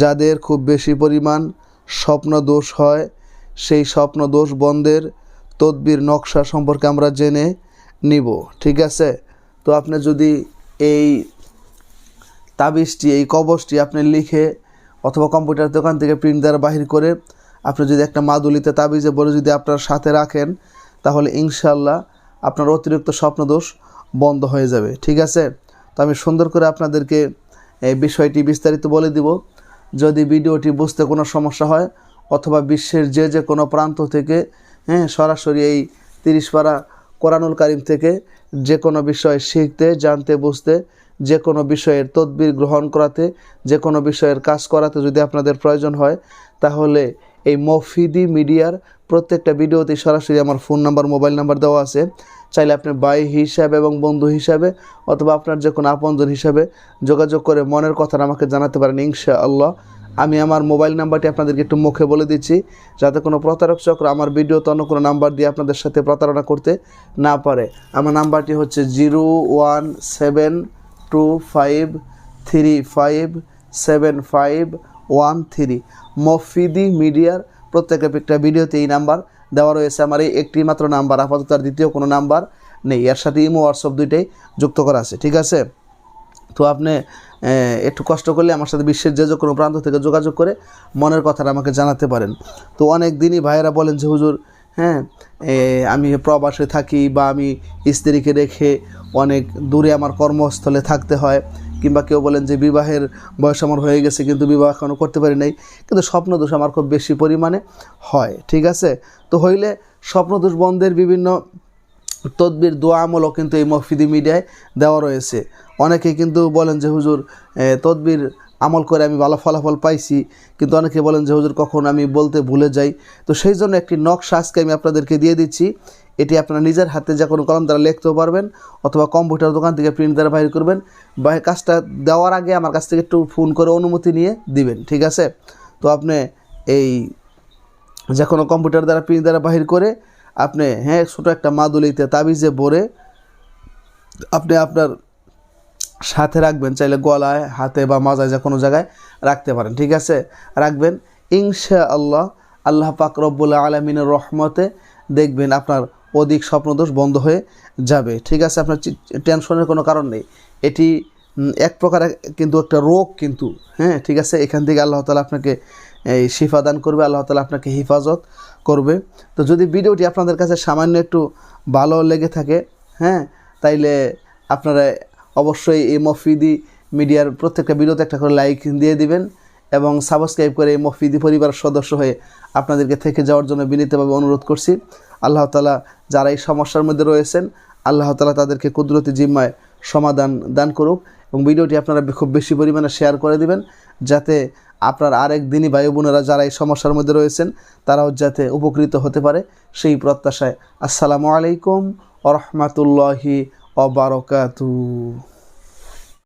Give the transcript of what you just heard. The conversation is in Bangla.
যাদের খুব বেশি পরিমাণ স্বপ্ন দোষ হয়, সেই স্বপ্ন দোষ বন্ধের তদবির নকশা সম্পর্কে আমরা জেনে নিব, ঠিক আছে? তো আপনি যদি এই তাবিজটি, এই কবজটি আপনি লিখে অথবা কম্পিউটার দোকান থেকে প্রিন্ট দ্বারা বাহির করে আপনি যদি একটা মাদুলিতে তাবিজে বলে যদি আপনার সাথে রাখেন, তাহলে ইনশাল্লাহ আপনার অতিরিক্ত স্বপ্নদোষ বন্ধ হয়ে যাবে, ঠিক আছে? তো আমি সুন্দর করে আপনাদেরকে এই বিষয়টি বিস্তারিত বলে দিব। যদি ভিডিওটি বুঝতে কোনো সমস্যা হয় অথবা বিশ্বের যে যে কোনো প্রান্ত থেকে হ্যাঁ সরাসরি এই তিরিশ পারা কোরআনুল কারিম থেকে যে কোনো বিষয় শিখতে, জানতে, বুঝতে, যে কোনো বিষয়ের তদবির গ্রহণ করাতে, যে কোনো বিষয়ের কাজ করাতে যদি আপনাদের প্রয়োজন হয়, তাহলে এই মফিদি মিডিয়ার প্রত্যেকটা ভিডিওতে সরাসরি আমার ফোন নাম্বার, মোবাইল নাম্বার দেওয়া আছে। চাইলে আপনি ভাই হিসাবে এবং বন্ধু হিসাবে অথবা আপনার যে কোনো আপনজন হিসাবে যোগাযোগ করে মনের কথাটা আমাকে জানাতে পারেন ইনশা আল্লাহ আমি আমার মোবাইল নাম্বারটি আপনাদেরকে একটু মুখে বলে দিচ্ছি, যাতে কোনো প্রতারক চক্র আমার ভিডিওতে অন্য কোনো নাম্বার দিয়ে আপনাদের সাথে প্রতারণা করতে না পারে। আমার নাম্বারটি হচ্ছে zero one seven two five three five seven five one three. মফিদি মিডিয়ার প্রত্যেকটা ভিডিওতে এই নাম্বার দেওয়া রয়েছে আমার এই একটি মাত্র নাম্বার, আপাতত আর দ্বিতীয় কোনো নাম্বার নেই। এর সাথে ইমো হোয়াটসঅ্যাপ দুইটাই যুক্ত করা আছে, ঠিক আছে? তো আপনি একটু কষ্ট করলে আমার সাথে বিশ্বের যে যে কোনো প্রান্ত থেকে যোগাযোগ করে মনের কথাটা আমাকে জানাতে পারেন। তো অনেক দিনই ভাইয়েরা বলেন যে, হুজুর হ্যাঁ আমি প্রবাসে থাকি বা আমি স্ত্রীকে রেখে অনেক দূরে আমার কর্মস্থলে থাকতে হয়। কিংবা কেউ বলেন যে বিবাহের বয়স আমার হয়ে গেছে, কিন্তু বিবাহ এখনও করতে পারি নাই, কিন্তু স্বপ্নদোষ আমার খুব বেশি পরিমাণে হয়, ঠিক আছে? তো হইলে স্বপ্নদোষ বন্ধের বিভিন্ন তদবির দোয়া আমলও কিন্তু এই মফিদি মিডিয়ায় দেওয়া রয়েছে। অনেকে কিন্তু বলেন যে, হুজুর তদবির আমল করে আমি ভালো ফলাফল পাইছি। কিন্তু অনেকে বলেন যে, হুজুর, কখন আমি বলতে ভুলে যাই। তো সেই জন্য একটি নকশা আজকে আমি আপনাদেরকে দিয়ে দিচ্ছি। এটি আপনারা নিজের হাতে যে কোনো কলম দ্বারা লিখতেও পারবেন অথবা কম্পিউটার দোকান থেকে প্রিন্ট দ্বারা বাইর করবেন। বা কাজটা দেওয়ার আগে আমার কাছ থেকে একটু ফোন করে অনুমতি নিয়ে দিবেন, ঠিক আছে? তো আপনি এই যে কোনো কম্পিউটার দ্বারা, প্রিন্ট দ্বারা বাহির করে আপনি হ্যাঁ ছোটো একটা মাদুলিতে তাবিজে ভরে আপনি আপনার সাথে রাখবেন, চাইলে গলায়, হাতে বা মাজায় যে কোনো জায়গায় রাখতে পারেন, ঠিক আছে? রাখবেন। ইনশা আল্লাহ আল্লাহ পাক রব্বুল আলমিনের রহমতে দেখবেন আপনার অধিক স্বপ্নদোষ বন্ধ হয়ে যাবে, ঠিক আছে? আপনার টেনশনের কোনো কারণ নেই। এটি এক প্রকার কিন্তু একটা রোগ কিন্তু হ্যাঁ ঠিক আছে? এখান থেকে আল্লাহ তালা আপনাকে এই শিফা দান করবে, আল্লাহ তালা আপনাকে হেফাজত করবে। তো যদি ভিডিওটি আপনাদের কাছে সামান্য একটু ভালো লেগে থাকে হ্যাঁ তাইলে আপনারা অবশ্যই এই মফিদি মিডিয়ার প্রত্যেকটা ভিডিওতে একটা করে লাইক দিয়ে দিবেন এবং সাবস্ক্রাইব করে এই মফিদি পরিবারের সদস্য হয়ে আপনাদেরকে থেকে যাওয়ার জন্য বিনীতভাবে অনুরোধ করছি। আল্লাহ তালা যারা এই সমস্যার মধ্যে রয়েছেন, আল্লাহ তালা তাদেরকে কুদরতি জিম্মায় সমাধান দান করুক এবং ভিডিওটি আপনারা খুব বেশি পরিমাণে শেয়ার করে দিবেন, যাতে আপনার আরেক দিনই ভাই বোনেরা যারা এই সমস্যার মধ্যে রয়েছেন, তারাও যাতে উপকৃত হতে পারে সেই প্রত্যাশায়। আসসালামু আলাইকুম ওরহমাতুল্লাহি অবরকাতু